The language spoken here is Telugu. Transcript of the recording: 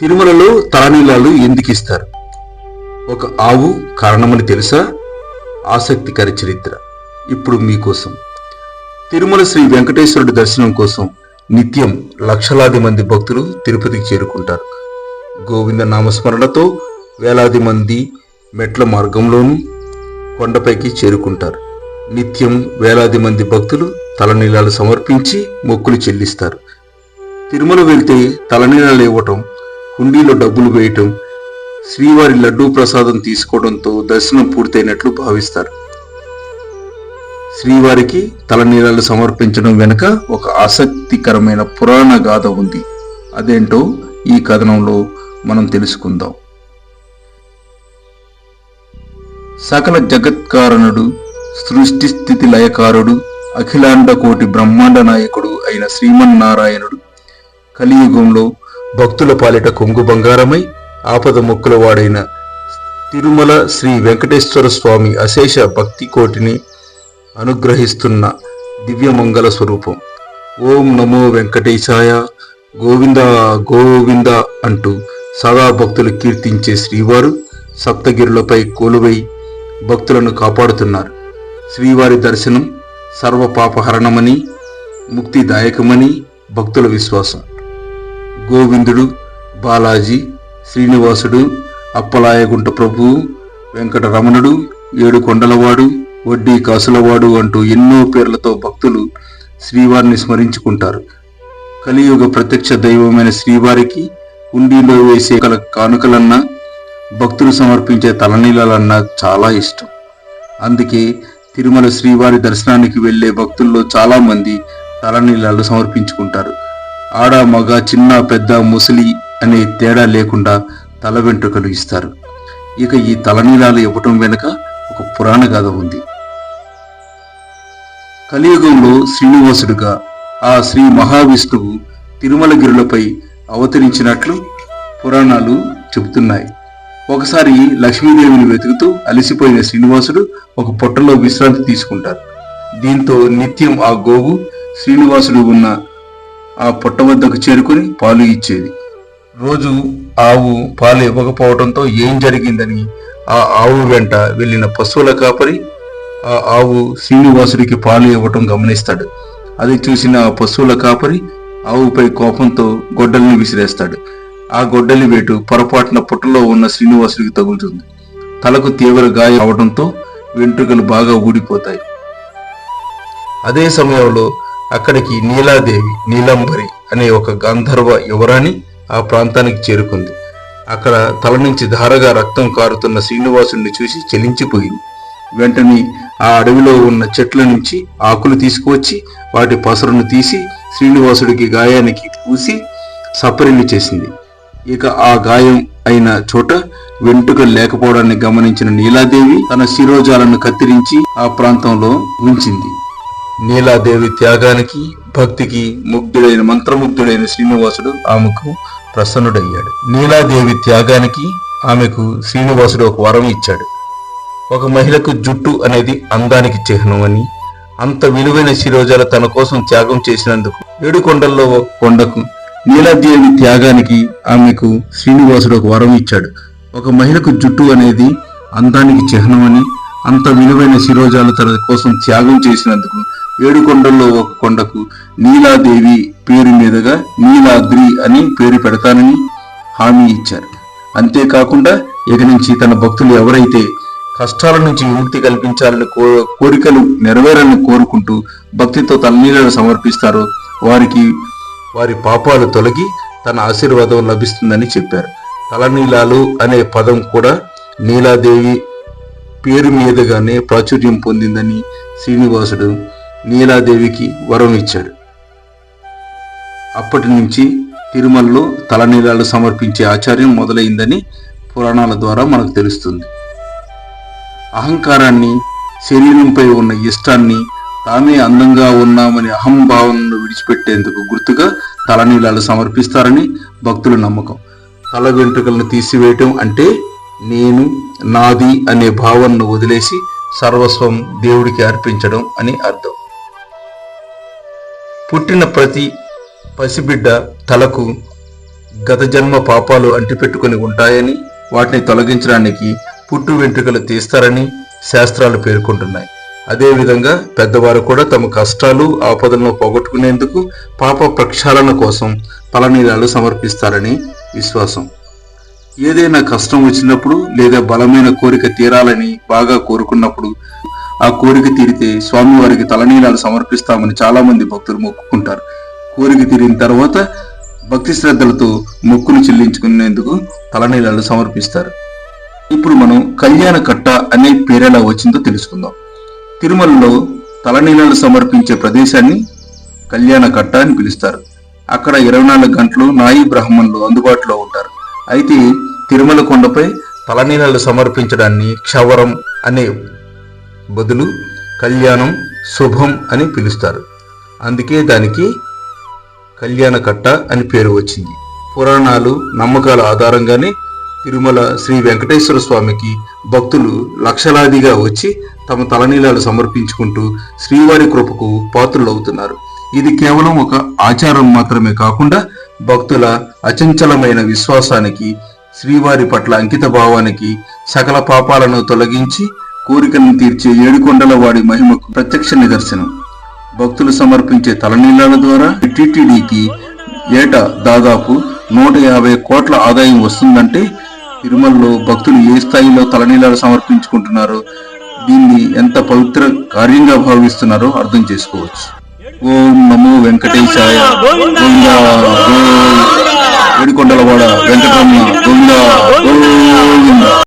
తిరుమలలో తలనీలాలు ఎందుకు ఇస్తారు? ఒక ఆవు కారణమని తెలుసా? ఆసక్తికర చరిత్ర. ఇప్పుడు మీకోసం. తిరుమల శ్రీ వెంకటేశ్వరుడి దర్శనం కోసం నిత్యం లక్షలాది మంది భక్తులు తిరుపతికి చేరుకుంటారు. గోవింద నామస్మరణతో వేలాది మంది మెట్ల మార్గంలోనూ కొండపైకి చేరుకుంటారు. నిత్యం వేలాది మంది భక్తులు తలనీలాలు సమర్పించి మొక్కులు చెల్లిస్తారు. తిరుమల వెళ్తే తలనీలాలు ఇవ్వటం హుండీలో డబ్బులు వేయటం శ్రీవారి లడ్డూ ప్రసాదం తీసుకోవడంతో దర్శనం పూర్తయినట్లు భావిస్తారు. శ్రీవారికి తలనీలాలు సమర్పించడం వెనుక ఒక ఆసక్తికరమైన పురాణ గాథ ఉంది. అదేంటో ఈ కథనంలో మనం తెలుసుకుందాం. సకల జగత్కారణుడు సృష్టి స్థితి లయకారుడు అఖిలాండ కోటి బ్రహ్మాండ నాయకుడు అయిన శ్రీమన్నారాయణుడు కలియుగంలో భక్తుల పాలిట కొంగు బంగారమై ఆపద మొక్కుల వాడైన తిరుమల శ్రీ వెంకటేశ్వర స్వామి అశేష భక్తి కోటిని అనుగ్రహిస్తున్న దివ్యమంగళ స్వరూపం. ఓం నమో వెంకటేశాయ గోవింద గోవింద అంటూ సదా భక్తులు కీర్తించే శ్రీవారు సప్తగిరులపై కోలువై భక్తులను కాపాడుతున్నారు. శ్రీవారి దర్శనం సర్వ పాపహరణమని ముక్తిదాయకమని భక్తుల విశ్వాసం. గోవిందుడు బాలాజీ శ్రీనివాసుడు అప్పలాయగుంట ప్రభువు వెంకటరమణుడు ఏడు కొండలవాడు వడ్డీ కాసులవాడు అంటూ ఎన్నో పేర్లతో భక్తులు శ్రీవారిని స్మరించుకుంటారు. కలియుగ ప్రత్యక్ష దైవమైన శ్రీవారికి హుండీలో వేసే కల కానుకలన్నా భక్తులు సమర్పించే తలనీలాలన్నా చాలా ఇష్టం. అందుకే తిరుమల శ్రీవారి దర్శనానికి వెళ్ళే భక్తుల్లో చాలామంది తలనీలాలు సమర్పించుకుంటారు. ఆడ మగ చిన్న పెద్ద ముసలి అనే తేడా లేకుండా తల వెంట్రుకలు ఇస్తారు. ఇక ఈ తలనీలాలు ఇవ్వటం వెనుక ఒక పురాణ గాథ ఉంది. కలియుగంలో శ్రీనివాసుడుగా ఆ శ్రీ మహావిష్ణువు తిరుమలగిరులపై అవతరించినట్లు పురాణాలు చెబుతున్నాయి. ఒకసారి లక్ష్మీదేవిని వెతుకుతూ అలసిపోయిన శ్రీనివాసుడు ఒక పొట్టలో విశ్రాంతి తీసుకుంటారు. దీంతో నిత్యం ఆ గోవు శ్రీనివాసుడు ఉన్న ఆ పొట్ట వద్దకు చేరుకుని పాలు ఇచ్చేది. రోజు ఆవు పాలు ఇవ్వకపోవడంతో ఏం జరిగిందని ఆ ఆవు వెంట వెళ్ళిన పశువుల కాపరి ఆ ఆవు శ్రీనివాసుడికి పాలు ఇవ్వటం గమనిస్తాడు. అది చూసిన ఆ పశువుల కాపరి ఆవుపై కోపంతో గొడ్డల్ని విసిరేస్తాడు. ఆ గొడ్డలి వేటు పొరపాటున పుట్టలో ఉన్న శ్రీనివాసుడికి తగులుతుంది. తలకు తీవ్ర గాయం అవడంతో వెంట్రుకలు బాగా ఊడిపోతాయి. అదే సమయంలో అక్కడికి నీలాదేవి నీలంబరి అనే ఒక గంధర్వ యువరాణి ఆ ప్రాంతానికి చేరుకుంది. అక్కడ తల నుంచి ధారగా రక్తం కారుతున్న శ్రీనివాసుడిని చూసి చెలించిపోయింది. వెంటనే ఆ అడవిలో ఉన్న చెట్ల నుంచి ఆకులు తీసుకువచ్చి వాటి పసరును తీసి శ్రీనివాసుడికి గాయానికి పూసి సపరిల్లి చేసింది. ఇక ఆ గాయం అయిన చోట వెంట్రుకలు లేకపోవడాన్ని గమనించిన నీలాదేవి తన శిరోజాలను కత్తిరించి ఆ ప్రాంతంలో ఉంచింది. నీలాదేవి త్యాగానికి భక్తికి ముగ్ధుడైన మంత్రముగ్ధుడైన శ్రీనివాసుడు ఆమెకు ప్రసన్నుడయ్యాడు. నీలాదేవి త్యాగానికి ఆమెకు శ్రీనివాసుడు ఒక వరం ఇచ్చాడు. ఒక మహిళకు జుట్టు అనేది అందానికి చిహ్నం అని అంత విలువైన శిరోజాలు తన కోసం త్యాగం చేసినందుకు ఏడు కొండల్లో ఒక కొండకు నీలాదేవి త్యాగానికి ఆమెకు శ్రీనివాసుడు ఒక వరం ఇచ్చాడు. ఒక మహిళకు జుట్టు అనేది అందానికి చిహ్నం అని అంత విలువైన శిరోజాలు తన కోసం త్యాగం చేసినందుకు ఏడు కొండల్లో ఒక కొండకు నీలాదేవి పేరు మీదుగా నీలాద్రి అని పేరు పెడతానని హామీ ఇచ్చారు. అంతేకాకుండా ఇక నుంచి తన భక్తులు ఎవరైతే కష్టాల నుంచి విముక్తి కల్పించాలని కో కోరికలు నెరవేరాలని కోరుకుంటూ భక్తితో తలనీలను సమర్పిస్తారో వారికి వారి పాపాలు తొలగి తన ఆశీర్వాదం లభిస్తుందని చెప్పారు. తలనీలాలు అనే పదం కూడా నీలాదేవి పేరు మీదుగానే ప్రాచుర్యం పొందిందని శ్రీనివాసుడు నీలాదేవికి వరం ఇచ్చాడు. అప్పటి నుంచి తిరుమలలో తలనీలాలు సమర్పించే ఆచార్యం మొదలైందని పురాణాల ద్వారా మనకు తెలుస్తుంది. అహంకారాన్ని శరీరంపై ఉన్న ఇష్టాన్ని తామే అందంగా ఉన్నామని అహంభావనను విడిచిపెట్టేందుకు గుర్తుగా తలనీలాలు సమర్పిస్తారని భక్తుల నమ్మకం. తల వెంట్రుకలను తీసివేయటం అంటే నేను నాది అనే భావనను వదిలేసి సర్వస్వం దేవుడికి అర్పించడం అని అర్థం. పుట్టిన ప్రతి పసిబిడ్డ తలకు గత జన్మ పాపాలు అంటిపెట్టుకుని ఉంటాయని వాటిని తొలగించడానికి పుట్టు వెంట్రుకలు తీస్తారని శాస్త్రాలు పేర్కొంటున్నాయి. అదేవిధంగా పెద్దవారు కూడా తమ కష్టాలు ఆపదలను పోగొట్టుకునేందుకు పాప ప్రక్షాళన కోసం పలనీలాలు సమర్పిస్తారని విశ్వాసం. ఏదైనా కష్టం వచ్చినప్పుడు లేదా బలమైన కోరిక తీరాలని బాగా కోరుకున్నప్పుడు ఆ కోరిక తీరితే స్వామివారికి తలనీలాలు సమర్పిస్తామని చాలా మంది భక్తులు మొక్కుకుంటారు. కోరిక తీరిన తర్వాత భక్తి శ్రద్ధలతో మొక్కును చెల్లించుకునేందుకు తలనీలాలు సమర్పిస్తారు. ఇప్పుడు మనం కళ్యాణ కట్ట అనే పేరెలా వచ్చిందో తెలుసుకుందాం. తిరుమలలో తలనీలాలు సమర్పించే ప్రదేశాన్ని కళ్యాణ కట్ట అని పిలుస్తారు. అక్కడ ఇరవై నాలుగు గంటలు నాయి బ్రాహ్మణులు అందుబాటులో ఉంటారు. అయితే తిరుమల కొండపై తలనీలాలు సమర్పించడాన్ని క్షవరం అనే బదులు కళ్యాణం శుభం అని పిలుస్తారు. అందుకే దానికి కళ్యాణ కట్ట అని పేరు వచ్చింది. పురాణాలు నమ్మకాల ఆధారంగానే తిరుమల శ్రీ వెంకటేశ్వర స్వామికి భక్తులు లక్షలాదిగా వచ్చి తమ తలనీలాలు సమర్పించుకుంటూ శ్రీవారి కృపకు పాత్రులవుతున్నారు. ఇది కేవలం ఒక ఆచారం మాత్రమే కాకుండా భక్తుల అచంచలమైన విశ్వాసానికి శ్రీవారి పట్ల అంకిత భావానికి సకల పాపాలను తొలగించి కోరికలను తీర్చే ఏడుకొండల వాడి మహిమకు ప్రత్యక్ష నిదర్శనం. భక్తులు సమర్పించే తలనీలాల ద్వారా టిటిడికి ఏటా దాదాపు నూట యాభై కోట్ల ఆదాయం వస్తుందంటే తిరుమలలో భక్తులు ఏ స్థాయిలో తలనీలాలు సమర్పించుకుంటున్నారో దీన్ని ఎంత పవిత్ర కార్యంగా భావిస్తున్నారో అర్థం చేసుకోవచ్చు. ఓం నమో వెంకటేశాయ గోవిందా గోవిందా ఏడుకొండలవాడ వెంకటరమణ గోవిందా గోవిందా.